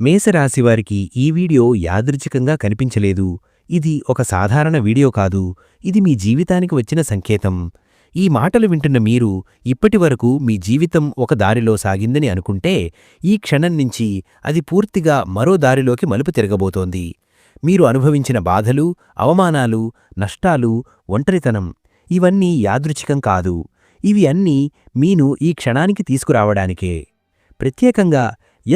మేషరాశివారికి ఈ వీడియో యాదృచ్ఛికంగా కనిపించలేదు. ఇది ఒక సాధారణ వీడియో కాదు. ఇది మీ జీవితానికి వచ్చిన సంకేతం. ఈ మాటలు వింటున్న మీరు ఇప్పటివరకు మీ జీవితం ఒక దారిలో సాగిందని అనుకుంటే ఈ క్షణం నుంచి అది పూర్తిగా మరో దారిలోకి మలుపు తిరగబోతోంది. మీరు అనుభవించిన బాధలు అవమానాలు నష్టాలు ఒంటరితనం ఇవన్నీ యాదృచ్ఛికం కాదు. ఇవి అన్నీ మీను ఈ క్షణానికి తీసుకురావడానికే. ప్రత్యేకంగా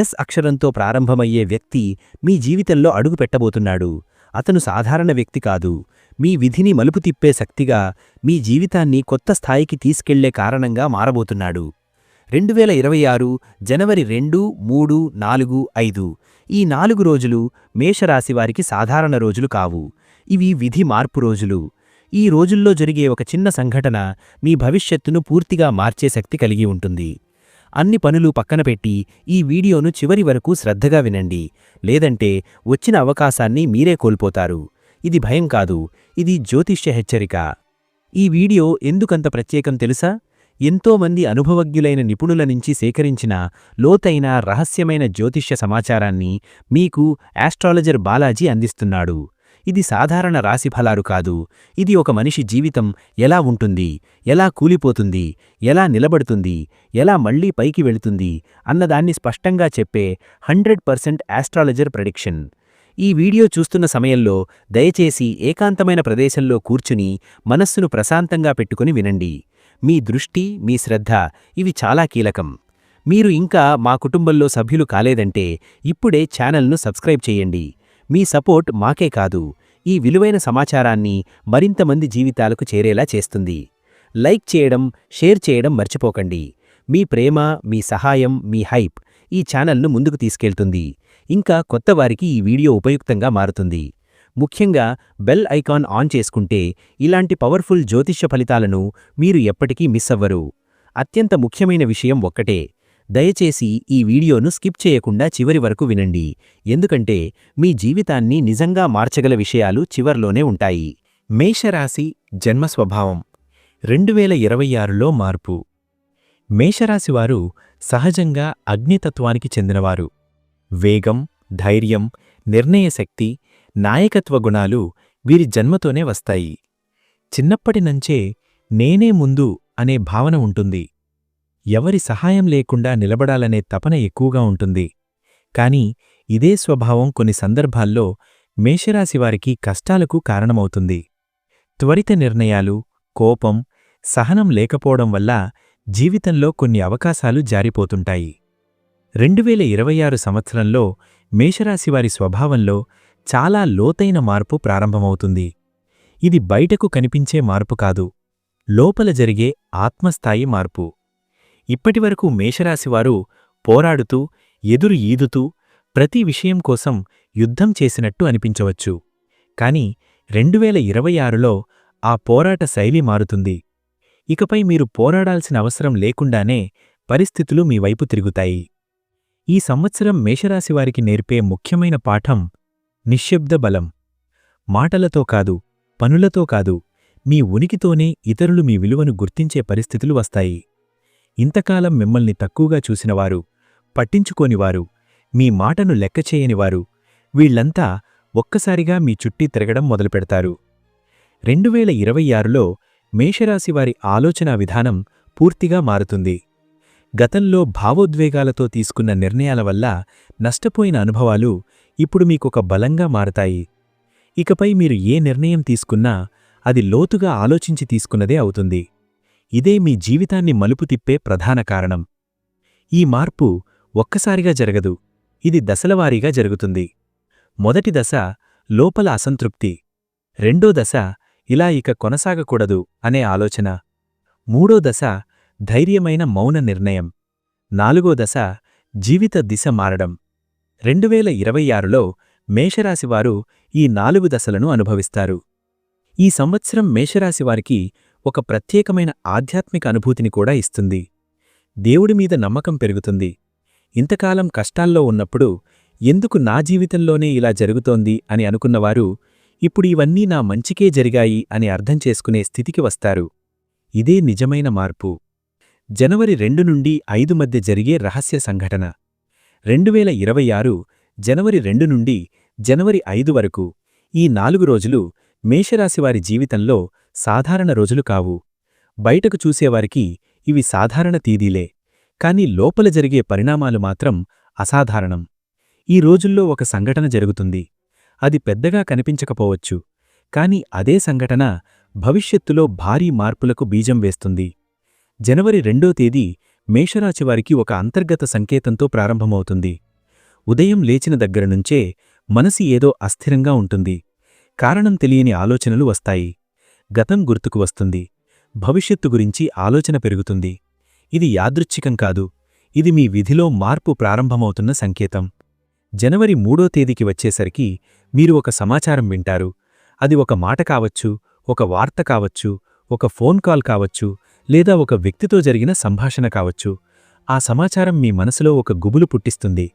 ఎస్ అక్షరంతో ప్రారంభమయ్యే వ్యక్తి మీ జీవితంలో అడుగు పెట్టబోతున్నాడు. అతను సాధారణ వ్యక్తి కాదు. మీ విధిని మలుపు తిప్పే శక్తిగా మీ జీవితాన్ని కొత్త స్థాయికి తీసుకెళ్ళే కారణంగా మారబోతున్నాడు. రెండు వేల ఇరవై ఆరు జనవరి రెండు మూడు నాలుగు ఐదు ఈ నాలుగు రోజులు మేషరాశివారికి సాధారణ రోజులు కావు. ఇవి విధి మార్పు రోజులు. ఈ రోజుల్లో జరిగే ఒక చిన్న సంఘటన మీ భవిష్యత్తును పూర్తిగా మార్చే శక్తి కలిగి ఉంటుంది. అన్ని పనులు పక్కన పెట్టి ఈ వీడియోను చివరి వరకు శ్రద్ధగా వినండి. లేదంటే వచ్చిన అవకాశాన్ని మీరే కోల్పోతారు. ఇది భయం కాదు. ఇది జ్యోతిష్య హెచ్చరిక. ఈ వీడియో ఎందుకంత ప్రత్యేకం తెలుసా? ఎంతోమంది అనుభవజ్ఞులైన నిపుణుల నుంచి సేకరించిన లోతైన రహస్యమైన జ్యోతిష్య సమాచారాన్ని మీకు ఆస్ట్రాలజర్ బాలాజీ అందిస్తున్నాడు. ఇది సాధారణ రాశిఫలాలు కాదు. ఇది ఒక మనిషి జీవితం ఎలా ఉంటుంది ఎలా కూలిపోతుంది ఎలా నిలబడుతుంది ఎలా మళ్ళీ పైకి వెళుతుంది అన్నదాన్ని స్పష్టంగా చెప్పే హండ్రెడ్ పర్సెంట్ ఆస్ట్రాలజర్ ప్రెడిక్షన్. ఈ వీడియో చూస్తున్న సమయంలో దయచేసి ఏకాంతమైన ప్రదేశంలో కూర్చుని మనస్సును ప్రశాంతంగా పెట్టుకుని వినండి. మీ దృష్టి మీ శ్రద్ధ ఇవి చాలా కీలకం. మీరు ఇంకా మా కుటుంబంలో సభ్యులు కాలేదంటే ఇప్పుడే ఛానల్ను సబ్స్క్రైబ్ చేయండి. మీ సపోర్ట్ మాకే కాదు ఈ విలువైన సమాచారాన్ని మరింతమంది జీవితాలకు చేరేలా చేస్తుంది. లైక్ చేయడం షేర్ చేయడం మర్చిపోకండి. మీ ప్రేమ మీ సహాయం మీ హైప్ ఈ ఛానల్ను ముందుకు తీసుకెళ్తుంది. ఇంకా కొత్తవారికి ఈ వీడియో ఉపయుక్తంగా మారుతుంది. ముఖ్యంగా బెల్ ఐకాన్ ఆన్ చేసుకుంటే ఇలాంటి పవర్ఫుల్ జ్యోతిష్య ఫలితాలను మీరు ఎప్పటికీ మిస్ అవ్వరు. అత్యంత ముఖ్యమైన విషయం ఒక్కటే దయచేసి ఈ వీడియోను స్కిప్ చేయకుండా చివరి వరకు వినండి. ఎందుకంటే మీ జీవితాన్ని నిజంగా మార్చగల విషయాలు చివర్లోనే ఉంటాయి. మేషరాశి జన్మ స్వభావం రెండు వేల ఇరవై ఆరులో మార్పు. మేషరాశివారు సహజంగా అగ్నితత్వానికి చెందినవారు. వేగం ధైర్యం నిర్ణయశక్తి నాయకత్వ గుణాలు వీరి జన్మతోనే వస్తాయి. చిన్నప్పటినుంచే నేనే ముందు అనే భావన ఉంటుంది. ఎవరి సహాయం లేకుండా నిలబడాలనే తపన ఎక్కువగా ఉంటుంది. కాని ఇదే స్వభావం కొన్ని సందర్భాల్లో మేషరాశివారికి కష్టాలకు కారణమవుతుంది. త్వరిత నిర్ణయాలు కోపం సహనం లేకపోవడం వల్ల జీవితంలో కొన్ని అవకాశాలు జారిపోతుంటాయి. రెండువేల ఇరవై ఆరు సంవత్సరంలో మేషరాశివారి స్వభావంలో చాలా లోతైన మార్పు ప్రారంభమవుతుంది. ఇది బయటకు కనిపించే మార్పు కాదు. లోపల జరిగే ఆత్మస్థాయి మార్పు. ఇప్పటివరకు మేషరాశివారు పోరాడుతూ ఎదురు ఈదుతూ ప్రతి విషయం కోసం యుద్ధం చేసినట్టు అనిపించవచ్చు. కాని రెండువేల ఇరవై ఆరులో ఆ పోరాట శైలి మారుతుంది. ఇకపై మీరు పోరాడాల్సిన అవసరం లేకుండానే పరిస్థితులు మీ వైపు తిరుగుతాయి. ఈ సంవత్సరం మేషరాశివారికి నేర్పే ముఖ్యమైన పాఠం నిశ్శబ్ద బలం. మాటలతో కాదు పనులతో కాదు మీ ఉనికితోనే ఇతరులు మీ విలువను గుర్తించే పరిస్థితులు వస్తాయి. ఇంతకాలం మిమ్మల్ని తక్కువగా చూసినవారు పట్టించుకోనివారు మీ మాటను లెక్కచేయనివారు వీళ్ళంతా ఒక్కసారిగా మీ చుట్టి తిరగడం మొదలుపెడతారు. రెండువేల ఇరవై ఆరులో మేషరాశివారి ఆలోచనా విధానం పూర్తిగా మారుతుంది. గతంలో భావోద్వేగాలతో తీసుకున్న నిర్ణయాల వల్ల నష్టపోయిన అనుభవాలు ఇప్పుడు మీకొక బలంగా మారతాయి. ఇకపై మీరు ఏ నిర్ణయం తీసుకున్నా అది లోతుగా ఆలోచించి తీసుకున్నదే అవుతుంది. ఇదే మీ జీవితాన్ని మలుపు తిప్పే ప్రధాన కారణం. ఈ మార్పు ఒక్కసారిగా జరగదు. ఇది దశలవారీగా జరుగుతుంది. మొదటి దశ లోపల అసంతృప్తి. రెండో దశ ఇలా ఇక కొనసాగకూడదు అనే ఆలోచన. మూడో దశ ధైర్యమైన మౌన నిర్ణయం. నాలుగో దశ జీవిత దిశ మారడం. రెండువేల ఇరవై ఆరులో మేషరాశివారు ఈ నాలుగు దశలను అనుభవిస్తారు. ఈ సంవత్సరం మేషరాశివారికి ఒక ప్రత్యేకమైన ఆధ్యాత్మిక అనుభూతిని కూడా ఇస్తుంది. దేవుడి మీద నమ్మకం పెరుగుతుంది. ఇంతకాలం కష్టాల్లో ఉన్నప్పుడు ఎందుకు నా జీవితంలోనే ఇలా జరుగుతోంది అని అనుకున్నవారు ఇప్పుడు ఇవన్నీ నా మంచికే జరిగాయి అని అర్థం చేసుకునే స్థితికి వస్తారు. ఇదే నిజమైన మార్పు. జనవరి రెండు నుండి ఐదు మధ్య జరిగే రహస్య సంఘటన. రెండువేల ఇరవై ఆరు జనవరి రెండు నుండి జనవరి ఐదు వరకు ఈ నాలుగు రోజులు మేషరాశివారి జీవితంలో సాధారణ రోజులు కావు. బయటకు చూసేవారికి ఇవి సాధారణ తేదీలే. కాని లోపల జరిగే పరిణామాలు మాత్రం అసాధారణం. ఈ రోజుల్లో ఒక సంఘటన జరుగుతుంది. అది పెద్దగా కనిపించకపోవచ్చు. కాని అదే సంఘటన భవిష్యత్తులో భారీ మార్పులకు బీజం వేస్తుంది. జనవరి రెండో తేదీ మేషరాశివారికి ఒక అంతర్గత సంకేతంతో ప్రారంభమవుతుంది. ఉదయం లేచిన దగ్గరనుంచే మనసి ఏదో అస్థిరంగా ఉంటుంది. కారణం తెలియని ఆలోచనలు వస్తాయి. గతం గుర్తుకు వస్తుంది. భవిష్యత్తు గురించి ఆలోచన పెరుగుతుంది. ఇది యాదృచ్ఛికం కాదు. ఇది మీ విధిలో మార్పు ప్రారంభమవుతున్న సంకేతం. జనవరి మూడో తేదీకి వచ్చేసరికి మీరు ఒక సమాచారం వింటారు. అది ఒక మాట కావచ్చు ఒక వార్త కావచ్చు ఒక ఫోన్ కాల్ కావచ్చు లేదా ఒక వ్యక్తితో జరిగిన సంభాషణ కావచ్చు. ఆ సమాచారం మీ మనసులో ఒక గుబులు పుట్టిస్తుంది.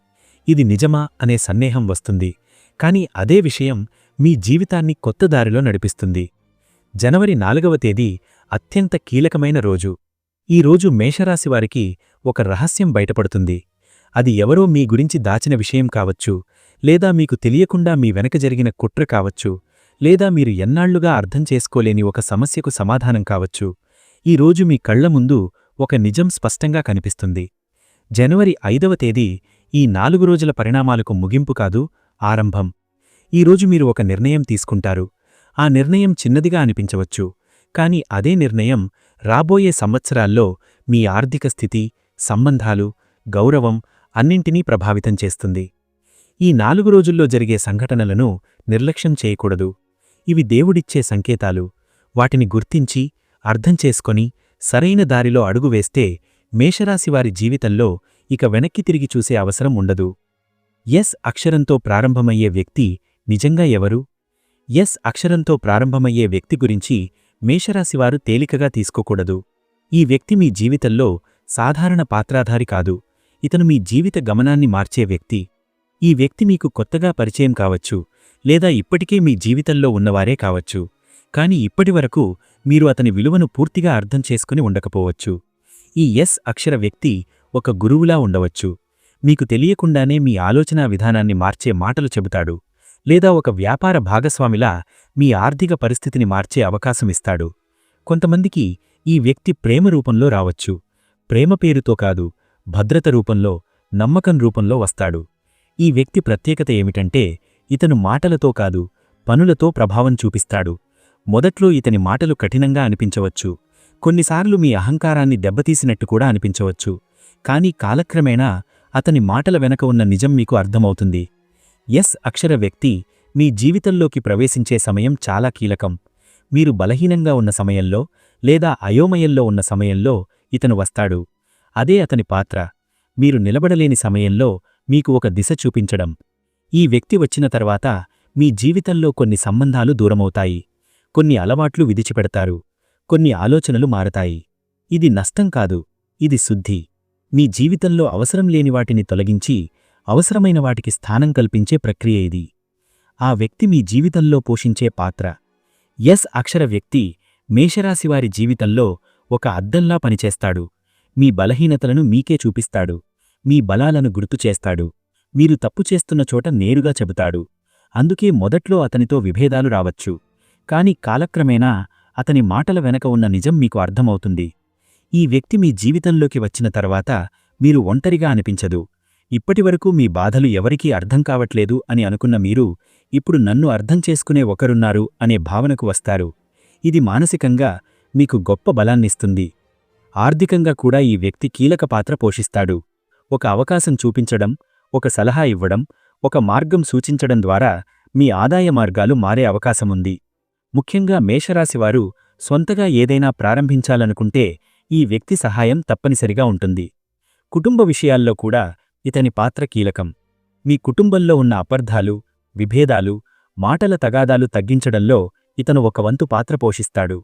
ఇది నిజమా అనే సందేహం వస్తుంది. కాని అదే విషయం మీ జీవితాన్ని కొత్త దారిలో నడిపిస్తుంది. జనవరి నాలుగవ తేదీ అత్యంత కీలకమైన రోజు. ఈ రోజు మేషరాశివారికి ఒక రహస్యం బయటపడుతుంది. అది ఎవరో మీ గురించి దాచిన విషయం కావచ్చు లేదా మీకు తెలియకుండా మీ వెనక జరిగిన కుట్ర కావచ్చు లేదా మీరు ఎన్నాళ్ళుగా అర్థం చేసుకోలేని ఒక సమస్యకు సమాధానం కావచ్చు. ఈ రోజు మీ కళ్ళ ముందు ఒక నిజం స్పష్టంగా కనిపిస్తుంది. జనవరి ఐదవ తేదీ ఈ నాలుగు రోజుల పరిణామాలకు ముగింపు కాదు ఆరంభం. ఈరోజు మీరు ఒక నిర్ణయం తీసుకుంటారు. ఆ నిర్ణయం చిన్నదిగా అనిపించవచ్చు. కాని అదే నిర్ణయం రాబోయే సంవత్సరాల్లో మీ ఆర్థిక స్థితి సంబంధాలు గౌరవం అన్నింటినీ ప్రభావితం చేస్తుంది. ఈ నాలుగు రోజుల్లో జరిగే సంఘటనలను నిర్లక్ష్యం చేయకూడదు. ఇవి దేవుడిచ్చే సంకేతాలు. వాటిని గుర్తించి అర్థం చేసుకొని సరైన దారిలో అడుగు వేస్తే మేషరాశివారి జీవితంలో ఇక వెనక్కి తిరిగి చూసే అవసరం ఉండదు. ఎస్ అక్షరంతో ప్రారంభమయ్యే వ్యక్తి నిజంగా ఎవరు? ఎస్ అక్షరంతో ప్రారంభమయ్యే వ్యక్తి గురించి మేషరాశివారు తేలికగా తీసుకోకూడదు. ఈ వ్యక్తి మీ జీవితంలో సాధారణ పాత్రాధారి కాదు. ఇతను మీ జీవిత గమనాన్ని మార్చే వ్యక్తి. ఈ వ్యక్తి మీకు కొత్తగా పరిచయం కావచ్చు లేదా ఇప్పటికే మీ జీవితంలో ఉన్నవారే కావచ్చు. కాని ఇప్పటివరకు మీరు అతని విలువను పూర్తిగా అర్థం చేసుకుని ఉండకపోవచ్చు. ఈ ఎస్ అక్షర వ్యక్తి ఒక గురువులా ఉండవచ్చు. మీకు తెలియకుండానే మీ ఆలోచనా విధానాన్ని మార్చే మాటలు చెబుతాడు. లేదా ఒక వ్యాపార భాగస్వామిలా మీ ఆర్థిక పరిస్థితిని మార్చే అవకాశమిస్తాడు. కొంతమందికి ఈ వ్యక్తి ప్రేమ రూపంలో రావచ్చు. ప్రేమ పేరుతో కాదు భద్రత రూపంలో నమ్మకం రూపంలో వస్తాడు. ఈ వ్యక్తి ప్రత్యేకత ఏమిటంటే ఇతను మాటలతో కాదు పనులతో ప్రభావం చూపిస్తాడు. మొదట్లో ఇతని మాటలు కఠినంగా అనిపించవచ్చు. కొన్నిసార్లు మీ అహంకారాన్ని దెబ్బతీసినట్టు కూడా అనిపించవచ్చు. కాని కాలక్రమేణా అతని మాటల వెనక ఉన్న నిజం మీకు అర్థమవుతుంది. ఎస్ అక్షర వ్యక్తి మీ జీవితంలోకి ప్రవేశించే సమయం చాలా కీలకం. మీరు బలహీనంగా ఉన్న సమయంలో లేదా అయోమయంలో ఉన్న సమయంలో ఇతను వస్తాడు. అదే అతని పాత్ర. మీరు నిలబడలేని సమయంలో మీకు ఒక దిశ చూపించడం. ఈ వ్యక్తి వచ్చిన తర్వాత మీ జీవితంలో కొన్ని సంబంధాలు దూరమవుతాయి. కొన్ని అలవాట్లు విదిచిపెడతారు కొన్ని ఆలోచనలు మారతాయి. ఇది నష్టం కాదు. ఇది శుద్ధి. మీ జీవితంలో అవసరం లేని వాటిని తొలగించి అవసరమైన వాటికి స్థానం కల్పించే ప్రక్రియ ఇది. ఆ వ్యక్తి మీ జీవితంలో పోషించే పాత్ర. ఎస్ అక్షర వ్యక్తి మేషరాశివారి జీవితంలో ఒక అద్దంలా పనిచేస్తాడు. మీ బలహీనతలను మీకే చూపిస్తాడు. మీ బలాలను గుర్తుచేస్తాడు మీరు తప్పు చేస్తున్న చోట నేరుగా చెబుతాడు. అందుకే మొదట్లో అతనితో విభేదాలు రావచ్చు. కాని కాలక్రమేణా అతని మాటల వెనక ఉన్న నిజం మీకు అర్థమవుతుంది. ఈ వ్యక్తి మీ జీవితంలోకి వచ్చిన తర్వాత మీరు ఒంటరిగా అనిపించదు. ఇప్పటివరకు మీ బాధలు ఎవరికీ అర్థం కావట్లేదు అని అనుకున్న మీరు ఇప్పుడు నన్ను అర్థం చేసుకునే ఒకరున్నారు అనే భావనకు వస్తారు. ఇది మానసికంగా మీకు గొప్ప బలాన్నిస్తుంది. ఆర్థికంగా కూడా ఈ వ్యక్తి కీలక పాత్ర పోషిస్తాడు. ఒక అవకాశం చూపించడం ఒక సలహా ఇవ్వడం ఒక మార్గం సూచించడం ద్వారా మీ ఆదాయ మార్గాలు మారే అవకాశముంది ముఖ్యంగా మేషరాశివారు సొంతగా ఏదైనా ప్రారంభించాలనుకుంటే ఈ వ్యక్తి సహాయం తప్పనిసరిగా ఉంటుంది. కుటుంబ విషయాల్లో కూడా ఇతని పాత్ర కీలకం. మీ కుటుంబంలో ఉన్న అపర్ధాలు విభేదాలు మాటల తగాదాలు తగ్గించడంలో ఇతను ఒక వంతు పాత్ర పోషిస్తాడు.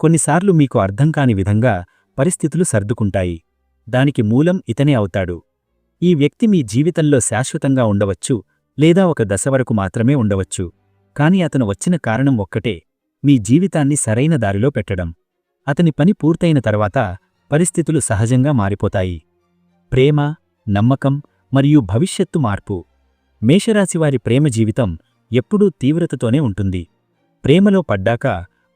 కొన్నిసార్లు మీకు అర్థం కాని విధంగా పరిస్థితులు సర్దుకుంటాయి. దానికి మూలం ఇతనే అవుతాడు. ఈ వ్యక్తి మీ జీవితంలో శాశ్వతంగా ఉండవచ్చు లేదా ఒక దశ వరకు మాత్రమే ఉండవచ్చు. కాని అతను వచ్చిన కారణం ఒక్కటే మీ జీవితాన్ని సరైన దారిలో పెట్టడం. అతని పని పూర్తయిన తర్వాత పరిస్థితులు సహజంగా మారిపోతాయి. ప్రేమ నమ్మకం మరియు భవిష్యత్తు మార్పు. మేషరాశివారి ప్రేమ జీవితం ఎప్పుడూ తీవ్రతతోనే ఉంటుంది. ప్రేమలో పడ్డాక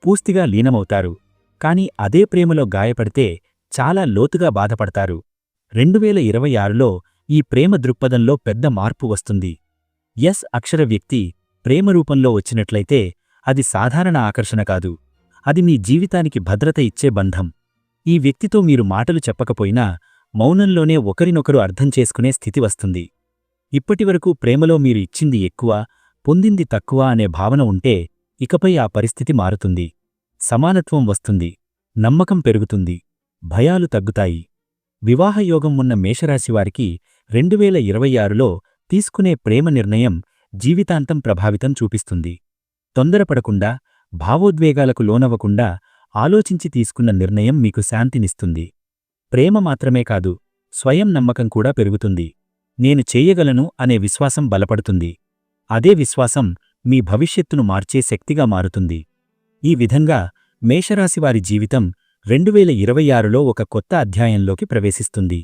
పూర్తిగా లీనమవుతారు. కాని అదే ప్రేమలో గాయపడితే చాలా లోతుగా బాధపడతారు. రెండువేల ఇరవై ఆరులో ఈ ప్రేమ దృక్పథంలో పెద్ద మార్పు వస్తుంది. ఎస్ అక్షర వ్యక్తి ప్రేమ రూపంలో వచ్చినట్లయితే అది సాధారణ ఆకర్షణ కాదు. అది మీ జీవితానికి భద్రత ఇచ్చే బంధం. ఈ వ్యక్తితో మీరు మాటలు చెప్పకపోయినా మౌనంలోనే ఒకరినొకరు అర్థం చేసుకునే స్థితి వస్తుంది. ఇప్పటివరకు ప్రేమలో మీరు ఇచ్చింది ఎక్కువ పొందింది తక్కువ అనే భావన ఉంటే ఇకపై ఆ పరిస్థితి మారుతుంది. సమానత్వం వస్తుంది. నమ్మకం పెరుగుతుంది. భయాలు తగ్గుతాయి. వివాహయోగం ఉన్న మేషరాశివారికి రెండువేల ఇరవై ఆరులో తీసుకునే ప్రేమ నిర్ణయం జీవితాంతం ప్రభావితం చూపిస్తుంది. తొందరపడకుండా భావోద్వేగాలకు లోనవ్వకుండా ఆలోచించి తీసుకున్న నిర్ణయం మీకు శాంతినిస్తుంది. ప్రేమ మాత్రమే కాదు స్వయం నమ్మకం కూడా పెరుగుతుంది. నేను చేయగలను అనే విశ్వాసం బలపడుతుంది. అదే విశ్వాసం మీ భవిష్యత్తును మార్చే శక్తిగా మారుతుంది. ఈ విధంగా మేషరాశివారి జీవితం రెండువేల ఇరవై ఆరులో ఒక కొత్త అధ్యాయంలోకి ప్రవేశిస్తుంది.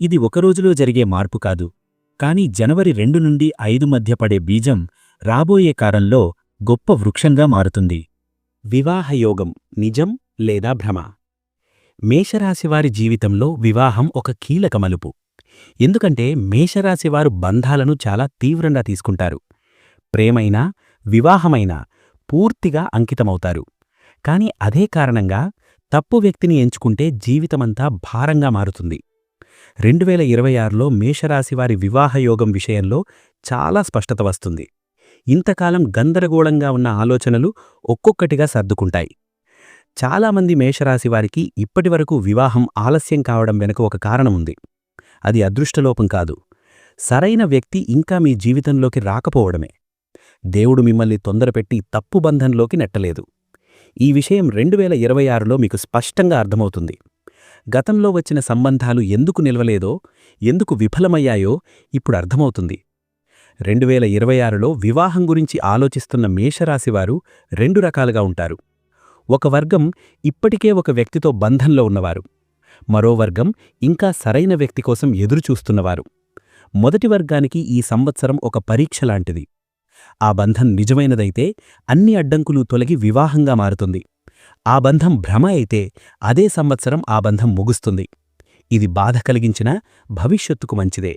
ఇది ఒకరోజులో జరిగే మార్పు కాదు. కాని జనవరి రెండు నుండి ఐదు మధ్య పడే బీజం రాబోయే కాలంలో గొప్ప వృక్షంగా మారుతుంది. వివాహయోగం నిజం లేదా భ్రమ? మేషరాశివారి జీవితంలో వివాహం ఒక కీలక మలుపు. ఎందుకంటే మేషరాశివారు బంధాలను చాలా తీవ్రంగా తీసుకుంటారు. ప్రేమైనా వివాహమైనా పూర్తిగా అంకితమవుతారు. కాని అదే కారణంగా తప్పు వ్యక్తిని ఎంచుకుంటే జీవితమంతా భారంగా మారుతుంది. రెండువేల ఇరవై ఆరులో మేషరాశివారి వివాహయోగం విషయంలో చాలా స్పష్టత వస్తుంది. ఇంతకాలం గందరగోళంగా ఉన్న ఆలోచనలు ఒక్కొక్కటిగా సర్దుకుంటాయి. చాలామంది మేషరాశివారికి ఇప్పటివరకు వివాహం ఆలస్యం కావడం వెనుక ఒక కారణముంది అది అదృష్టలోపం కాదు. సరైన వ్యక్తి ఇంకా మీ జీవితంలోకి రాకపోవడమే. దేవుడు మిమ్మల్ని తొందరపెట్టి తప్పు బంధంలోకి నెట్టలేదు. ఈ విషయం రెండువేల ఇరవై ఆరులో మీకు స్పష్టంగా అర్థమవుతుంది. గతంలో వచ్చిన సంబంధాలు ఎందుకు నిలవలేదో ఎందుకు విఫలమయ్యాయో ఇప్పుడు అర్థమవుతుంది. రెండువేల ఇరవై ఆరులో వివాహం గురించి ఆలోచిస్తున్న మేషరాశివారు రెండు రకాలుగా ఉంటారు. ఒక వర్గం ఇప్పటికే ఒక వ్యక్తితో బంధంలో ఉన్నవారు. మరో వర్గం ఇంకా సరైన వ్యక్తి కోసం ఎదురుచూస్తున్నవారు. మొదటి వర్గానికి ఈ సంవత్సరం ఒక పరీక్ష లాంటిది. ఆ బంధం నిజమైనదైతే అన్ని అడ్డంకులు తొలగి వివాహంగా మారుతుంది. ఆ బంధం భ్రమ అయితే అదే సంవత్సరం ఆ బంధం ముగుస్తుంది. ఇది బాధ కలిగించిన భవిష్యత్తుకు మంచిదే.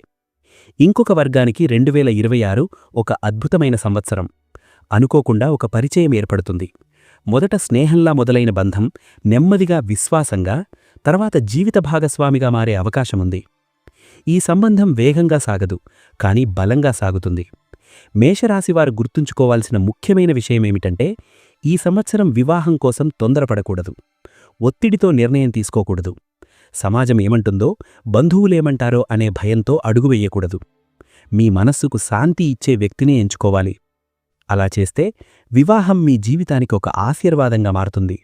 ఇంకొక వర్గానికి రెండువేల ఇరవై ఆరు ఒక అద్భుతమైన సంవత్సరం. అనుకోకుండా ఒక పరిచయం ఏర్పడుతుంది. మొదట స్నేహంలా మొదలైన బంధం నెమ్మదిగా విశ్వాసంగా తర్వాత జీవిత భాగస్వామిగా మారే అవకాశముంది. ఈ సంబంధం వేగంగా సాగదు కాని బలంగా సాగుతుంది. మేషరాశివారు గుర్తుంచుకోవాల్సిన ముఖ్యమైన విషయమేమిటంటే ఈ సంవత్సరం వివాహం కోసం తొందరపడకూడదు. ఒత్తిడితో నిర్ణయం తీసుకోకూడదు. సమాజం ఏమంటుందో బంధువులేమంటారో అనే భయంతో అడుగు వెయ్యకూడదు మీ మనస్సుకు శాంతి ఇచ్చే వ్యక్తినే ఎంచుకోవాలి. అలా చేస్తే వివాహం మీ జీవితానికి ఒక ఆశీర్వాదంగా మారుతుంది.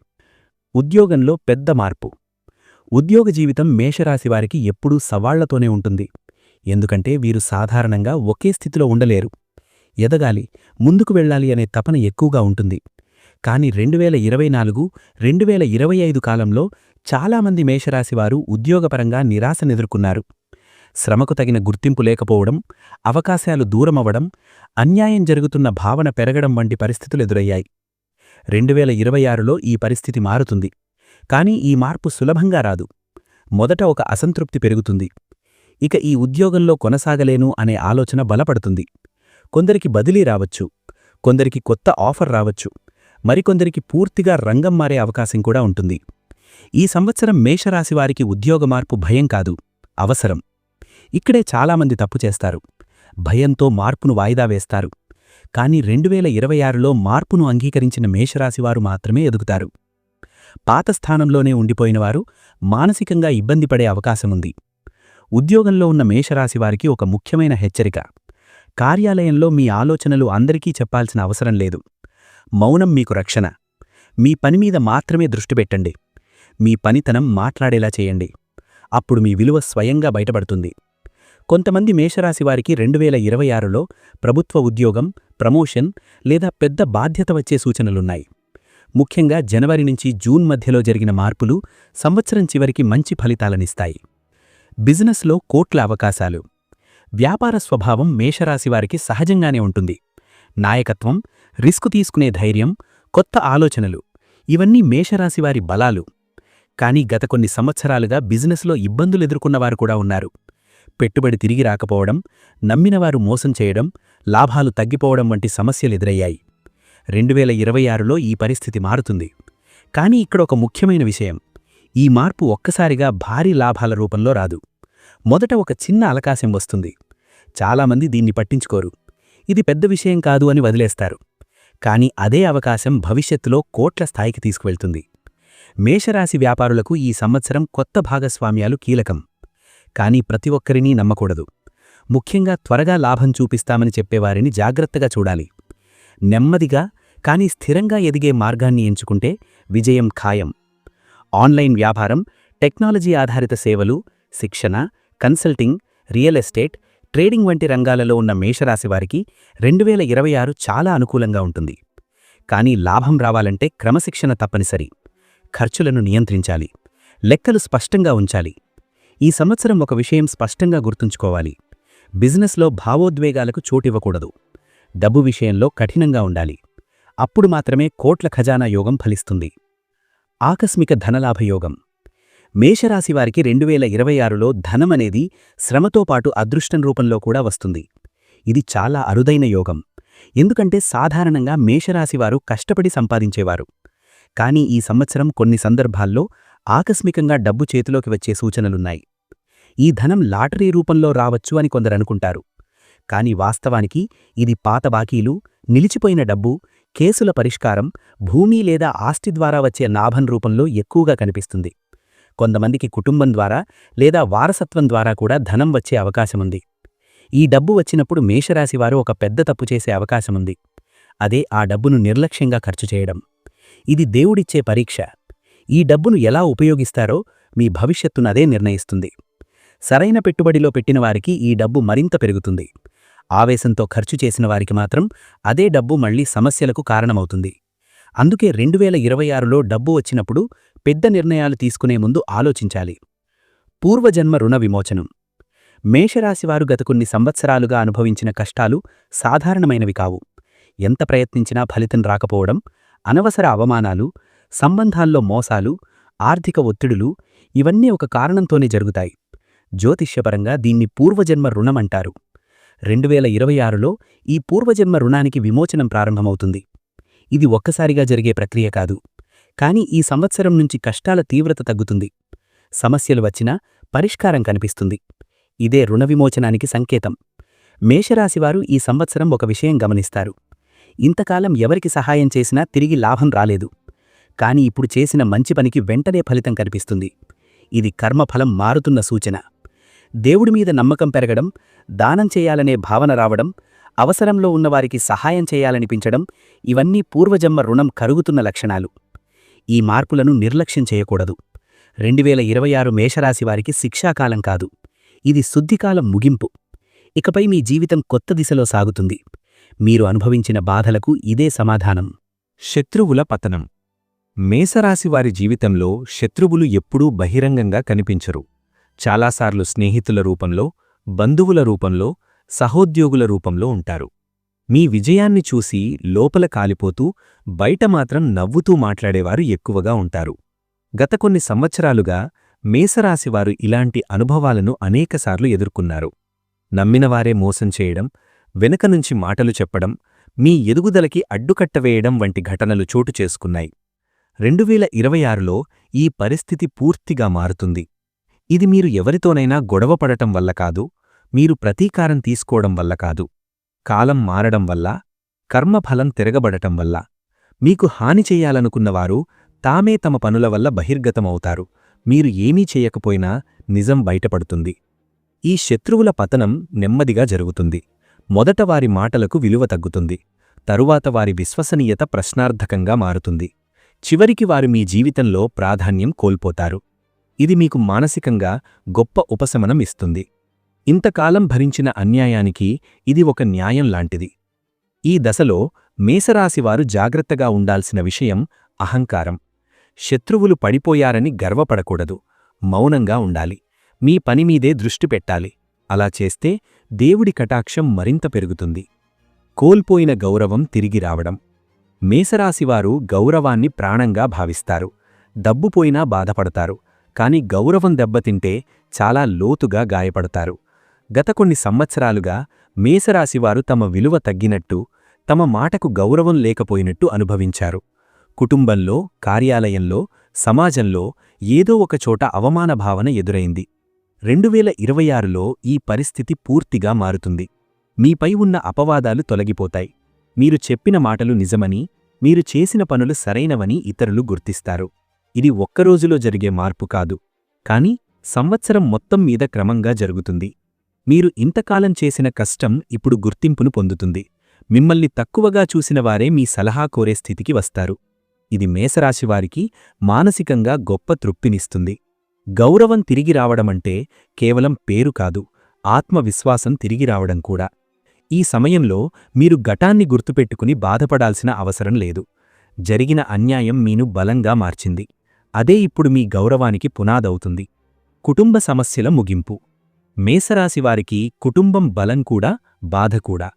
ఉద్యోగంలో పెద్ద మార్పు. ఉద్యోగ జీవితం మేషరాశివారికి ఎప్పుడూ సవాళ్ళతోనే ఉంటుంది. ఎందుకంటే వీరు సాధారణంగా ఒకే స్థితిలో ఉండలేరు. ఎదగాలి ముందుకు వెళ్ళాలి అనే తపన ఎక్కువగా ఉంటుంది. కాని రెండువేల ఇరవై నాలుగు రెండువేల ఇరవై ఐదు కాలంలో చాలామంది మేషరాశివారు ఉద్యోగపరంగా నిరాశనెదుర్కొన్నారు శ్రమకు తగిన గుర్తింపు లేకపోవడం అవకాశాలు దూరమవ్వడం అన్యాయం జరుగుతున్న భావన పెరగడం వంటి పరిస్థితులెదురయ్యాయి రెండువేల ఇరవై ఆరులో ఈ పరిస్థితి మారుతుంది. కాని ఈ మార్పు సులభంగా రాదు. మొదట ఒక అసంతృప్తి పెరుగుతుంది. ఇక ఈ ఉద్యోగంలో కొనసాగలేను అనే ఆలోచన బలపడుతుంది. కొందరికి బదిలీ రావచ్చు. కొందరికి కొత్త ఆఫర్ రావచ్చు. మరికొందరికి పూర్తిగా రంగం మారే అవకాశం కూడా ఉంటుంది. ఈ సంవత్సరం మేషరాశివారికి ఉద్యోగ మార్పు భయం కాదు. అవసరం. ఇక్కడే చాలామంది తప్పు చేస్తారు. భయంతో మార్పును వాయిదా వేస్తారు. కాని రెండువేల ఇరవై ఆరులో మార్పును అంగీకరించిన మేషరాశివారు మాత్రమే ఎదుగుతారు. పాత స్థానంలోనే ఉండిపోయినవారు మానసికంగా ఇబ్బంది పడే అవకాశముంది ఉద్యోగంలో ఉన్న మేషరాశివారికి ఒక ముఖ్యమైన హెచ్చరిక. కార్యాలయంలో మీ ఆలోచనలు అందరికీ చెప్పాల్సిన అవసరం లేదు. మౌనం మీకు రక్షణ. మీ పనిమీద మాత్రమే దృష్టి పెట్టండి. మీ పనితనం మాట్లాడేలా చేయండి. అప్పుడు మీ విలువ స్వయంగా బయటపడుతుంది. కొంతమంది మేషరాశివారికి రెండువేల ఇరవై ఆరులో ప్రభుత్వ ఉద్యోగం ప్రమోషన్ లేదా పెద్ద బాధ్యత వచ్చే సూచనలున్నాయి. ముఖ్యంగా జనవరి నుంచి జూన్ మధ్యలో జరిగిన మార్పులు సంవత్సరం చివరికి మంచి ఫలితాలనిస్తాయి. బిజినెస్లో కోట్ల అవకాశాలు. వ్యాపార స్వభావం మేషరాశివారికి సహజంగానే ఉంటుంది. నాయకత్వం రిస్క్ తీసుకునే ధైర్యం కొత్త ఆలోచనలు ఇవన్నీ మేషరాశివారి బలాలు. కానీ గత కొన్ని సంవత్సరాలుగా బిజినెస్లో ఇబ్బందులు ఎదుర్కొన్నవారు కూడా ఉన్నారు. పెట్టుబడి తిరిగి రాకపోవడం నమ్మినవారు మోసం చేయడం లాభాలు తగ్గిపోవడం వంటి సమస్యలు ఎదురయ్యాయి. రెండు వేల ఇరవై ఆరులో ఈ పరిస్థితి మారుతుంది. కానీ ఇక్కడ ఒక ముఖ్యమైన విషయం. ఈ మార్పు ఒక్కసారిగా భారీ లాభాల రూపంలో రాదు. మొదట ఒక చిన్న అవకాశం వస్తుంది. చాలామంది దీన్ని పట్టించుకోరు. ఇది పెద్ద విషయం కాదు అని వదిలేస్తారు. కానీ అదే అవకాశం భవిష్యత్తులో కోట్ల స్థాయికి తీసుకువెళ్తుంది. మేషరాశి వ్యాపారులకు ఈ సంవత్సరం కొత్త భాగస్వామ్యాలు కీలకం. కానీ ప్రతి ఒక్కరినీ నమ్మకూడదు. ముఖ్యంగా త్వరగా లాభం చూపిస్తామని చెప్పేవారిని జాగ్రత్తగా చూడాలి. నెమ్మదిగా కానీ స్థిరంగా ఎదిగే మార్గాన్ని ఎంచుకుంటే విజయం ఖాయం. ఆన్లైన్ వ్యాపారం టెక్నాలజీ ఆధారిత సేవలు శిక్షణ కన్సల్టింగ్ రియల్ ఎస్టేట్ ట్రేడింగ్ వంటి రంగాలలో ఉన్న మేషరాశివారికి రెండు వేల ఇరవై ఆరు చాలా అనుకూలంగా ఉంటుంది. కానీ లాభం రావాలంటే క్రమశిక్షణ తప్పనిసరి. ఖర్చులను నియంత్రించాలి. లెక్కలు స్పష్టంగా ఉంచాలి. ఈ సంవత్సరం ఒక విషయం స్పష్టంగా గుర్తుంచుకోవాలి. బిజినెస్లో భావోద్వేగాలకు చోటివ్వకూడదు. డబ్బు విషయంలో కఠినంగా ఉండాలి. అప్పుడు మాత్రమే కోట్ల ఖజానా యోగం ఫలిస్తుంది. ఆకస్మిక ధనలాభయోగం మేషరాశివారికి రెండు వేల ఇరవై ఆరులో ధనమనేది శ్రమతో పాటు అదృష్టం రూపంలో కూడా వస్తుంది. ఇది చాలా అరుదైన యోగం. ఎందుకంటే సాధారణంగా మేషరాశివారు కష్టపడి సంపాదించేవారు. కానీ ఈ సంవత్సరం కొన్ని సందర్భాల్లో ఆకస్మికంగా డబ్బు చేతిలోకి వచ్చే సూచనలున్నాయి. ఈ ధనం లాటరీ రూపంలో రావచ్చు అని కొందరనుకుంటారు కాని వాస్తవానికి ఇది పాత బాకీలు నిలిచిపోయిన డబ్బు కేసుల పరిష్కారం భూమి లేదా ఆస్తి ద్వారా వచ్చే లాభం రూపంలో ఎక్కువగా కనిపిస్తుంది. కొంతమందికి కుటుంబం ద్వారా లేదా వారసత్వం ద్వారా కూడా ధనం వచ్చే అవకాశముంది. ఈ డబ్బు వచ్చినప్పుడు మేషరాశివారు ఒక పెద్ద తప్పు చేసే అవకాశముంది. అదే ఆ డబ్బును నిర్లక్ష్యంగా ఖర్చు చేయడం. ఇది దేవుడిచ్చే పరీక్ష. ఈ డబ్బును ఎలా ఉపయోగిస్తారో మీ భవిష్యత్తునదే నిర్ణయిస్తుంది. సరైన పెట్టుబడిలో పెట్టిన వారికి ఈ డబ్బు మరింత పెరుగుతుంది. ఆవేశంతో ఖర్చు చేసిన వారికి మాత్రం అదే డబ్బు మళ్ళీ సమస్యలకు కారణమవుతుంది. అందుకే రెండు వేల ఇరవై ఆరులో డబ్బు వచ్చినప్పుడు పెద్ద నిర్ణయాలు తీసుకునే ముందు ఆలోచించాలి. పూర్వజన్మ రుణ విమోచనం. మేషరాశివారు గత కొన్ని సంవత్సరాలుగా అనుభవించిన కష్టాలు సాధారణమైనవి కావు. ఎంత ప్రయత్నించినా ఫలితం రాకపోవడం అనవసర అవమానాలు సంబంధాల్లో మోసాలు ఆర్థిక ఒత్తిడులు ఇవన్నీ ఒక కారణంతోనే జరుగుతాయి. జ్యోతిష్యపరంగా దీన్ని పూర్వజన్మ రుణమంటారు రెండు వేల ఇరవై ఆరులో ఈ పూర్వజన్మ రుణానికి విమోచనం ప్రారంభమవుతుంది. ఇది ఒక్కసారిగా జరిగే ప్రక్రియ కాదు. కాని ఈ సంవత్సరం నుంచి కష్టాల తీవ్రత తగ్గుతుంది. సమస్యలు వచ్చినా పరిష్కారం కనిపిస్తుంది. ఇదే రుణ విమోచనానికి సంకేతం. మేషరాశివారు ఈ సంవత్సరం ఒక విషయం గమనిస్తారు. ఇంతకాలం ఎవరికి సహాయం చేసినా తిరిగి లాభం రాలేదు. కాని ఇప్పుడు చేసిన మంచి పనికి వెంటనే ఫలితం కనిపిస్తుంది. ఇది కర్మఫలం మారుతున్న సూచన. దేవుడి మీద నమ్మకం పెరగడం దానం చేయాలనే భావన రావడం అవసరంలో ఉన్నవారికి సహాయం చేయాలనిపించడం ఇవన్నీ పూర్వజన్మ రుణం కరుగుతున్న లక్షణాలు. ఈ మార్పులను నిర్లక్ష్యం చేయకూడదు. రెండు వేల ఇరవై ఆరు మేషరాశివారికి శిక్షాకాలం కాదు. ఇది శుద్ధికాలం ముగింపు. ఇకపై మీ జీవితం కొత్త దిశలో సాగుతుంది. మీరు అనుభవించిన బాధలకు ఇదే సమాధానం. శత్రువుల పతనం. మేసరాశివారి జీవితంలో శత్రువులు ఎప్పుడూ బహిరంగంగా కనిపించరు. చాలాసార్లు స్నేహితుల రూపంలో బంధువుల రూపంలో సహోద్యోగుల రూపంలో ఉంటారు. మీ విజయాన్ని చూసి లోపల కాలిపోతూ బయట మాత్రం నవ్వుతూ మాట్లాడేవారు ఎక్కువగా ఉంటారు. గత కొన్ని సంవత్సరాలుగా మేసరాశివారు ఇలాంటి అనుభవాలను అనేకసార్లు ఎదుర్కొన్నారు. నమ్మినవారే మోసం చేయడం వెనుక నుంచి మాటలు చెప్పడం మీ ఎదుగుదలకి అడ్డుకట్టవేయడం వంటి ఘటనలు చోటు చేసుకున్నాయి. రెండువేల ఇరవై ఆరులో ఈ పరిస్థితి పూర్తిగా మారుతుంది. ఇది మీరు ఎవరితోనైనా గొడవపడటం వల్ల కాదు మీరు ప్రతీకారం తీసుకోవడం వల్ల కాదు. కాలం మారడం వల్ల కర్మఫలం తిరగబడటం వల్ల. మీకు హాని చెయ్యాలనుకున్నవారు తామే తమ పనుల వల్ల బహిర్గతమవుతారు. మీరు ఏమీ చేయకపోయినా నిజం బయటపడుతుంది. ఈ శత్రువుల పతనం నెమ్మదిగా జరుగుతుంది. మొదట వారి మాటలకు విలువ తగ్గుతుంది. తరువాత వారి విశ్వసనీయత ప్రశ్నార్థకంగా మారుతుంది. చివరికి వారు మీ జీవితంలో ప్రాధాన్యం కోల్పోతారు. ఇది మీకు మానసికంగా గొప్ప ఉపశమనం ఇస్తుంది. ఇంతకాలం భరించిన అన్యాయానికి ఇది ఒక న్యాయం లాంటిది. ఈ దశలో మేసరాశివారు జాగ్రత్తగా ఉండాల్సిన విషయం అహంకారం. శత్రువులు పడిపోయారని గర్వపడకూడదు. మౌనంగా ఉండాలి. మీ పనిమీదే దృష్టి పెట్టాలి. అలా చేస్తే దేవుడి కటాక్షం మరింత పెరుగుతుంది. కోల్పోయిన గౌరవం తిరిగి రావడం. మేసరాశివారు గౌరవాన్ని ప్రాణంగా భావిస్తారు. డబ్బు పోయినా బాధపడతారు. కాని గౌరవం దెబ్బతింటే చాలా లోతుగా గాయపడతారు. గత కొన్ని సంవత్సరాలుగా మేసరాశివారు తమ విలువ తగ్గినట్టు తమ మాటకు గౌరవం లేకపోయినట్టు అనుభవించారు. కుటుంబంలో కార్యాలయంలో సమాజంలో ఏదో ఒకచోట అవమాన భావన ఎదురైంది. రెండువేల ఇరవై ఆరులో ఈ పరిస్థితి పూర్తిగా మారుతుంది. మీపై ఉన్న అపవాదాలు తొలగిపోతాయి. మీరు చెప్పిన మాటలు నిజమని మీరు చేసిన పనులు సరైనవని ఇతరులు గుర్తిస్తారు. ఇది ఒక్కరోజులో జరిగే మార్పు కాదు. కాని సంవత్సరం మొత్తం మీద క్రమంగా జరుగుతుంది. మీరు ఇంతకాలం చేసిన కష్టం ఇప్పుడు గుర్తింపును పొందుతుంది. మిమ్మల్ని తక్కువగా చూసిన వారే మీ సలహా కోరే స్థితికి వస్తారు. ఇది మేసరాశివారికి మానసికంగా గొప్ప తృప్తినిస్తుంది. గౌరవం తిరిగి రావడమంటే కేవలం పేరు కాదు ఆత్మవిశ్వాసం తిరిగి రావడం కూడా. ఈ సమయంలో మీరు గటాన్ని గుర్తుపెట్టుకుని బాధపడాల్సిన అవసరం లేదు. జరిగిన అన్యాయం మీను బలంగా మార్చింది. అదే ఇప్పుడు మీ గౌరవానికి పునాదవుతుంది. కుటుంబ సమస్యల ముగింపు. మేసరాశివారికి కుటుంబం బలం కూడా బాధ కూడా.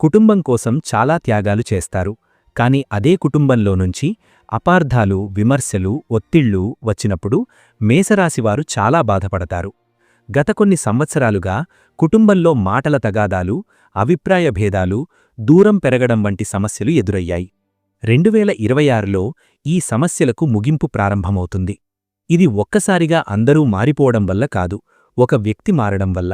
కుటుంబం కోసం చాలా త్యాగాలు చేస్తారు. కాని అదే కుటుంబంలో నుంచి అపార్థాలు విమర్శలు ఒత్తిళ్ళు వచ్చినప్పుడు మేసరాశివారు చాలా బాధపడతారు. గత కొన్ని సంవత్సరాలుగా కుటుంబంలో మాటల తగాదాలు అభిప్రాయ భేదాలు దూరం పెరగడం వంటి సమస్యలు ఎదురయ్యాయి. రెండువేల ఇరవై ఆరులో ఈ సమస్యలకు ముగింపు ప్రారంభమవుతుంది. ఇది ఒక్కసారిగా అందరూ మారిపోవడం వల్ల కాదు ఒక వ్యక్తి మారడం వల్ల.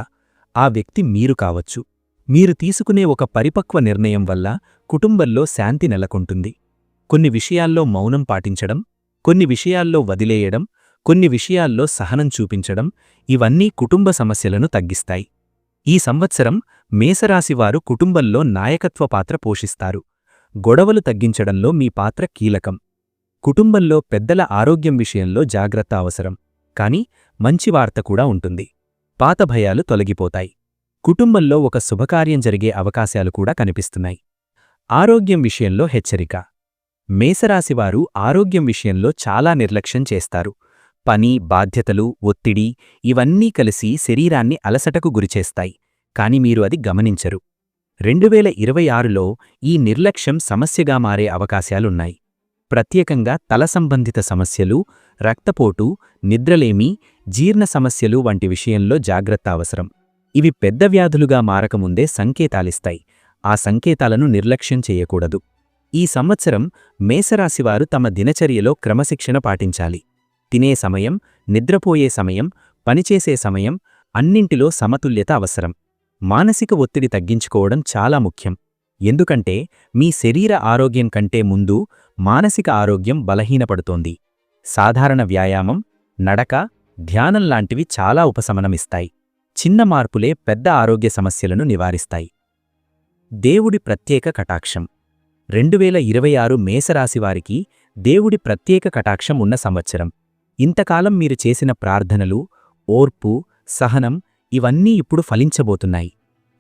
ఆ వ్యక్తి మీరు కావచ్చు. మీరు తీసుకునే ఒక పరిపక్వ నిర్ణయం వల్ల కుటుంబంలో శాంతి నెలకొంటుంది. కొన్ని విషయాల్లో మౌనం పాటించడం కొన్ని విషయాల్లో వదిలేయడం కొన్ని విషయాల్లో సహనం చూపించడం ఇవన్నీ కుటుంబ సమస్యలను తగ్గిస్తాయి. ఈ సంవత్సరం మేసరాశివారు కుటుంబంలో నాయకత్వ పాత్ర పోషిస్తారు. గొడవలు తగ్గించడంలో మీ పాత్ర కీలకం. కుటుంబంలో పెద్దల ఆరోగ్యం విషయంలో జాగ్రత్త అవసరం. కాని మంచి వార్త కూడా ఉంటుంది. పాత భయాలు తొలగిపోతాయి. కుటుంబంలో ఒక శుభకార్యం జరిగే అవకాశాలు కూడా కనిపిస్తున్నాయి. ఆరోగ్యం విషయంలో హెచ్చరిక. మేసరాశివారు ఆరోగ్యం విషయంలో చాలా నిర్లక్ష్యం చేస్తారు. పని బాధ్యతలు ఒత్తిడి ఇవన్నీ కలిసి శరీరాన్ని అలసటకు గురిచేస్తాయి. కాని మీరు అది గమనించరు. రెండువేల ఇరవై ఆరులో ఈ నిర్లక్ష్యం సమస్యగా మారే అవకాశాలున్నాయి. ప్రత్యేకంగా తల సంబంధిత సమస్యలు రక్తపోటు నిద్రలేమి జీర్ణ సమస్యలు వంటి విషయంలో జాగ్రత్త అవసరం. ఇవి పెద్ద వ్యాధులుగా మారకముందే సంకేతాలిస్తాయి. ఆ సంకేతాలను నిర్లక్ష్యం చేయకూడదు. ఈ సంవత్సరం మేసరాశివారు తమ దినచర్యలో క్రమశిక్షణ పాటించాలి. తినే సమయం నిద్రపోయే సమయం పనిచేసే సమయం అన్నింటిలో సమతుల్యత అవసరం. మానసిక ఒత్తిడి తగ్గించుకోవడం చాలా ముఖ్యం. ఎందుకంటే మీ శరీర ఆరోగ్యం కంటే ముందు మానసిక ఆరోగ్యం బలహీనపడుతోంది. సాధారణ వ్యాయామం నడక ధ్యానం లాంటివి చాలా ఉపశమనమిస్తాయి. చిన్న మార్పులే పెద్ద ఆరోగ్య సమస్యలను నివారిస్తాయి. దేవుడి ప్రత్యేక కటాక్షం. రెండువేల ఇరవై ఆరు మేసరాశివారికి దేవుడి ప్రత్యేక కటాక్షం ఉన్న సంవత్సరం. ఇంతకాలం మీరు చేసిన ప్రార్థనలు ఓర్పు సహనం ఇవన్నీ ఇప్పుడు ఫలించబోతున్నాయి.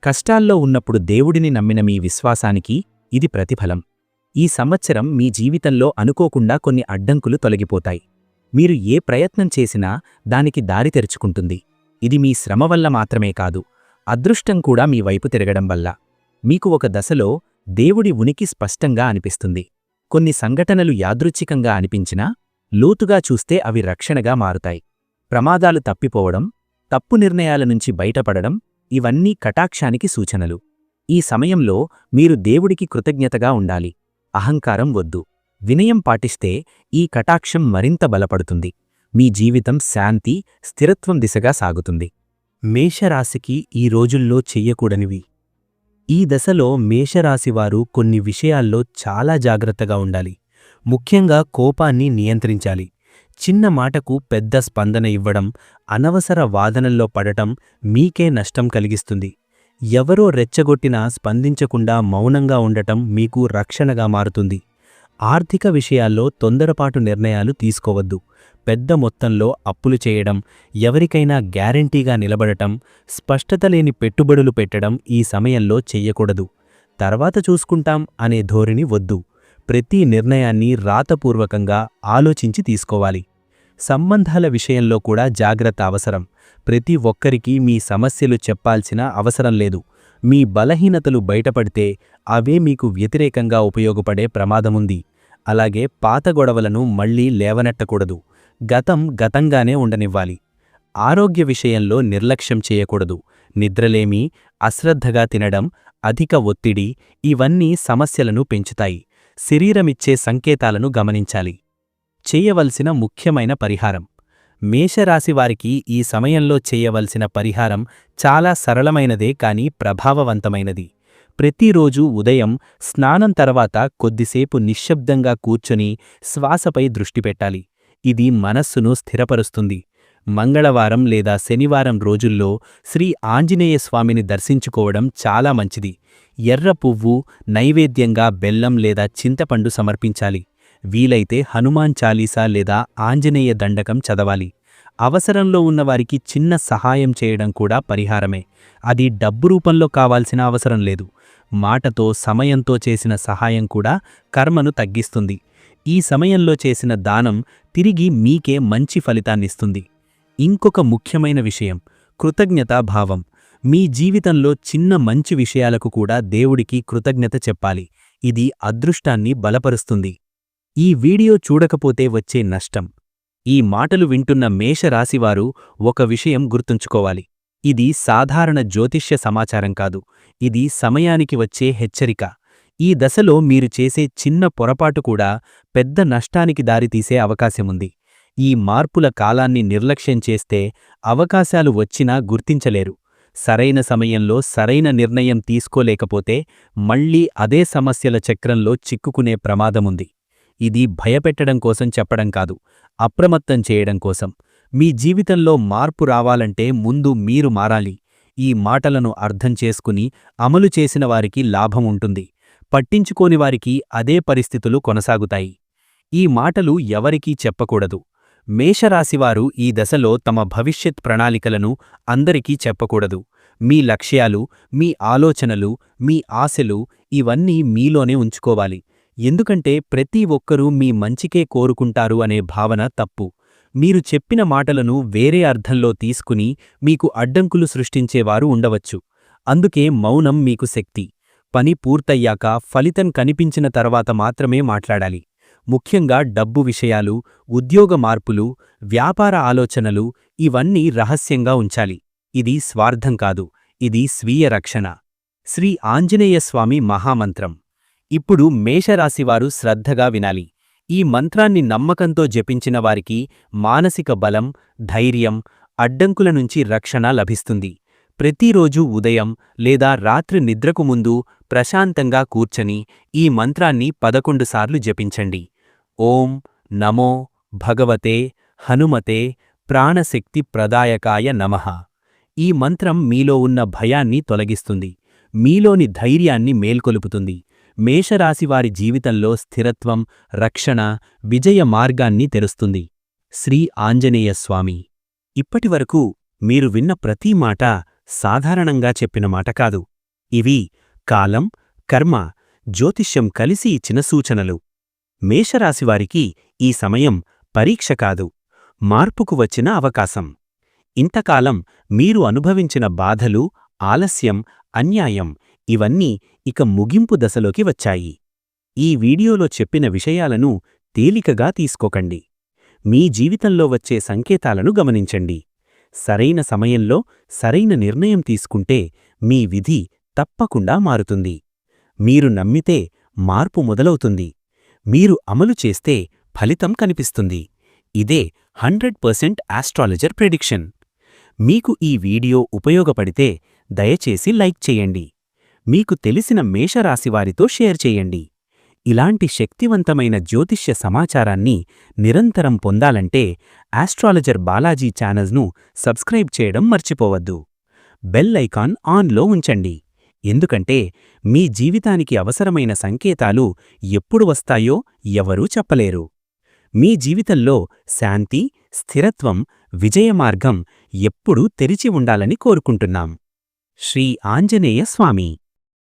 కష్టాల్లో ఉన్నప్పుడు దేవుడిని నమ్మిన మీ విశ్వాసానికి ఇది ప్రతిఫలం. ఈ సంవత్సరం మీ జీవితంలో అనుకోకుండా కొన్ని అడ్డంకులు తొలగిపోతాయి. మీరు ఏ ప్రయత్నం చేసినా దానికి దారి తెరుచుకుంటుంది. ఇది మీ శ్రమ వల్ల మాత్రమే కాదు అదృష్టం కూడా మీ వైపు తిరగడం వల్ల. మీకు ఒక దశలో దేవుడి ఉనికి స్పష్టంగా అనిపిస్తుంది. కొన్ని సంఘటనలు యాదృచ్ఛికంగా అనిపించినా లోతుగా చూస్తే అవి రక్షణగా మారుతాయి. ప్రమాదాలు తప్పిపోవడం తప్పు నిర్ణయాల నుంచి బయటపడడం ఇవన్నీ కటాక్షానికి సూచనలు. ఈ సమయంలో మీరు దేవుడికి కృతజ్ఞతగా ఉండాలి. అహంకారం వద్దు. వినయం పాటిస్తే ఈ కటాక్షం మరింత బలపడుతుంది. మీ జీవితం శాంతి స్థిరత్వం దిశగా సాగుతుంది. మేషరాశికి ఈ రోజుల్లో చెయ్యకూడనివి. ఈ దశలో మేషరాశివారు కొన్ని విషయాల్లో చాలా జాగ్రత్తగా ఉండాలి. ముఖ్యంగా కోపాన్ని నియంత్రించాలి. చిన్న మాటకు పెద్ద స్పందన ఇవ్వడం అనవసర వాదనల్లో పడటం మీకే నష్టం కలిగిస్తుంది. ఎవరో రెచ్చగొట్టినా స్పందించకుండా మౌనంగా ఉండటం మీకు రక్షణగా మారుతుంది. ఆర్థిక విషయాల్లో తొందరపాటు నిర్ణయాలు తీసుకోవద్దు. పెద్ద మొత్తంలో అప్పులు చేయడం ఎవరికైనా గ్యారంటీగా నిలబడటం స్పష్టత లేని పెట్టుబడులు పెట్టడం ఈ సమయంలో చెయ్యకూడదు. తర్వాత చూసుకుంటాం అనే ధోరణి వద్దు. ప్రతి నిర్ణయాన్ని రాతపూర్వకంగా ఆలోచించి తీసుకోవాలి. సంబంధాల విషయంలో కూడా జాగ్రత్త అవసరం. ప్రతి ఒక్కరికి మీ సమస్యలు చెప్పాల్సిన అవసరం లేదు. మీ బలహీనతలు బయటపడితే అవే మీకు వ్యతిరేకంగా ఉపయోగపడే ప్రమాదముంది అలాగే పాత గొడవలను మళ్ళీ లేవనెట్టకూడదు. గతం గతంగానే ఉండనివ్వాలి. ఆరోగ్య విషయంలో నిర్లక్ష్యం చేయకూడదు. నిద్రలేమి అశ్రద్ధగా తినడం అధిక ఒత్తిడి ఇవన్నీ సమస్యలను పెంచుతాయి. శరీరమిచ్చే సంకేతాలను గమనించాలి. చేయవలసిన ముఖ్యమైన పరిహారం. మేషరాశివారికి ఈ సమయంలో చేయవలసిన పరిహారం చాలా సరళమైనదే కాని ప్రభావవంతమైనది. ప్రతిరోజు ఉదయం స్నానం తర్వాత కొద్దిసేపు నిశ్శబ్దంగా కూర్చొని శ్వాసపై దృష్టి పెట్టాలి. ఇది మనస్సును స్థిరపరుస్తుంది. మంగళవారం లేదా శనివారం రోజుల్లో శ్రీ ఆంజనేయ స్వామిని దర్శించుకోవడం చాలా మంచిది. ఎర్ర పువ్వు నైవేద్యంగా బెల్లం లేదా చింతపండు సమర్పించాలి. వీలైతే హనుమాన్ చాలీసా లేదా ఆంజనేయ దండకం చదవాలి. అవసరంలో ఉన్నవారికి చిన్న సహాయం చేయడం కూడా పరిహారమే. అది డబ్బు రూపంలో కావాల్సిన అవసరం లేదు. మాటతో సమయంతో చేసిన సహాయం కూడా కర్మను తగ్గిస్తుంది. ఈ సమయంలో చేసిన దానం తిరిగి మీకే మంచి ఫలితాన్నిస్తుంది. ఇంకొక ముఖ్యమైన విషయం కృతజ్ఞతాభావం. మీ జీవితంలో చిన్న మంచి విషయాలకు కూడా దేవుడికి కృతజ్ఞత చెప్పాలి. ఇది అదృష్టాన్ని బలపరుస్తుంది. ఈ వీడియో చూడకపోతే వచ్చే నష్టం. ఈ మాటలు వింటున్న మేషరాశివారు ఒక విషయం గుర్తుంచుకోవాలి. ఇది సాధారణ జ్యోతిష్య సమాచారం కాదు. ఇది సమయానికి వచ్చే హెచ్చరిక. ఈ దశలో మీరు చేసే చిన్న పొరపాటు కూడా పెద్ద నష్టానికి దారితీసే అవకాశముంది. ఈ మార్పుల కాలాన్ని నిర్లక్ష్యం చేస్తే అవకాశాలు వచ్చినా గుర్తించలేరు. సరైన సమయంలో సరైన నిర్ణయం తీసుకోలేకపోతే మళ్ళీ అదే సమస్యల చక్రంలో చిక్కుకునే ప్రమాదముంది. ఇది భయపెట్టడం కోసం చెప్పడం కాదు అప్రమత్తం చేయడం కోసం. మీ జీవితంలో మార్పు రావాలంటే ముందు మీరు మారాలి. ఈ మాటలను అర్థం చేసుకుని అమలు చేసిన వారికి లాభం ఉంటుంది. పట్టించుకోని వారికి అదే పరిస్థితులు కొనసాగుతాయి. ఈ మాటలు ఎవరికీ చెప్పకూడదు. మేషరాశివారు ఈ దశలో తమ భవిష్యత్ ప్రణాళికలను అందరికీ చెప్పకూడదు. మీ లక్ష్యాలు మీ ఆలోచనలు మీ ఆశలు ఇవన్నీ మీలోనే ఉంచుకోవాలి. ఎందుకంటే ప్రతి ఒక్కరూ మీ మంచికే కోరుకుంటారు అనే భావన తప్పు. మీరు చెప్పిన మాటలను వేరే అర్థంలో తీసుకుని మీకు అడ్డంకులు సృష్టించేవారు ఉండవచ్చు. అందుకే మౌనం మీకు శక్తి. పని పూర్తయ్యాక ఫలితం కనిపించిన తర్వాత మాత్రమే మాట్లాడాలి. ముఖ్యంగా డబ్బు విషయాలు ఉద్యోగ మార్పులు వ్యాపార ఆలోచనలు ఇవన్నీ రహస్యంగా ఉంచాలి. ఇది స్వార్థం కాదు ఇది స్వీయ రక్షణ. శ్రీ ఆంజనేయస్వామి మహామంత్రం. ఇప్పుడు మేషరాశివారు శ్రద్ధగా వినాలి. ఈ మంత్రాన్ని నమ్మకంతో జపించిన వారికి మానసిక బలం ధైర్యం అడ్డంకుల నుంచి రక్షణ లభిస్తుంది. ప్రతిరోజూ ఉదయం లేదా రాత్రి నిద్రకు ముందు ప్రశాంతంగా కూర్చని ఈ మంత్రాన్ని పదకొండు సార్లు జపించండి. ఓం నమో భగవతే హనుమతే ప్రాణశక్తి ప్రదాయకాయ నమః. ఈ మంత్రం మీలో ఉన్న భయాన్ని తొలగిస్తుంది. మీలోని ధైర్యాన్ని మేల్కొలుపుతుంది. మేషరాశివారి జీవితంలో స్థిరత్వం రక్షణ విజయ మార్గాన్ని తెరుస్తుంది. శ్రీ ఆంజనేయస్వామి ఇప్పటివరకు మీరు విన్న ప్రతి మాట సాధారణంగా చెప్పిన మాట కాదు. ఇవి కాలం కర్మ జ్యోతిష్యం కలిసి ఇచ్చిన సూచనలు. మేషరాశివారికి ఈ సమయం పరీక్ష కాదు మార్పుకు వచ్చిన అవకాశం. ఇంతకాలం మీరు అనుభవించిన బాధలు ఆలస్యం అన్యాయం ఇవన్నీ ఇక ముగింపు దశలోకి వచ్చాయి. ఈ వీడియోలో చెప్పిన విషయాలను తేలికగా తీసుకోకండి. మీ జీవితంలో వచ్చే సంకేతాలను గమనించండి. సరైన సమయంలో సరైన నిర్ణయం తీసుకుంటే మీ విధి తప్పకుండా మారుతుంది. మీరు నమ్మితే మార్పు మొదలవుతుంది. మీరు అమలు చేస్తే ఫలితం కనిపిస్తుంది. ఇదే హండ్రెడ్ పర్సెంట్ ఆస్ట్రాలజర్ ప్రెడిక్షన్. మీకు ఈ వీడియో ఉపయోగపడితే దయచేసి లైక్ చేయండి. మీకు తెలిసిన మేషరాశివారితో షేర్ చేయండి. ఇలాంటి శక్తివంతమైన జ్యోతిష్య సమాచారాన్ని నిరంతరం పొందాలంటే ఆస్ట్రాలజర్ బాలాజీ ఛానల్స్ను సబ్స్క్రైబ్ చేయడం మర్చిపోవద్దు. బెల్ ఐకాన్ ఆన్లో ఉంచండి. ఎందుకంటే మీ జీవితానికి అవసరమైన సంకేతాలు ఎప్పుడు వస్తాయో ఎవరూ చెప్పలేరు. మీ జీవితంలో శాంతి స్థిరత్వం విజయమార్గం ఎప్పుడూ తెరిచి ఉండాలని కోరుకుంటున్నాం. శ్రీ ఆంజనేయ స్వామి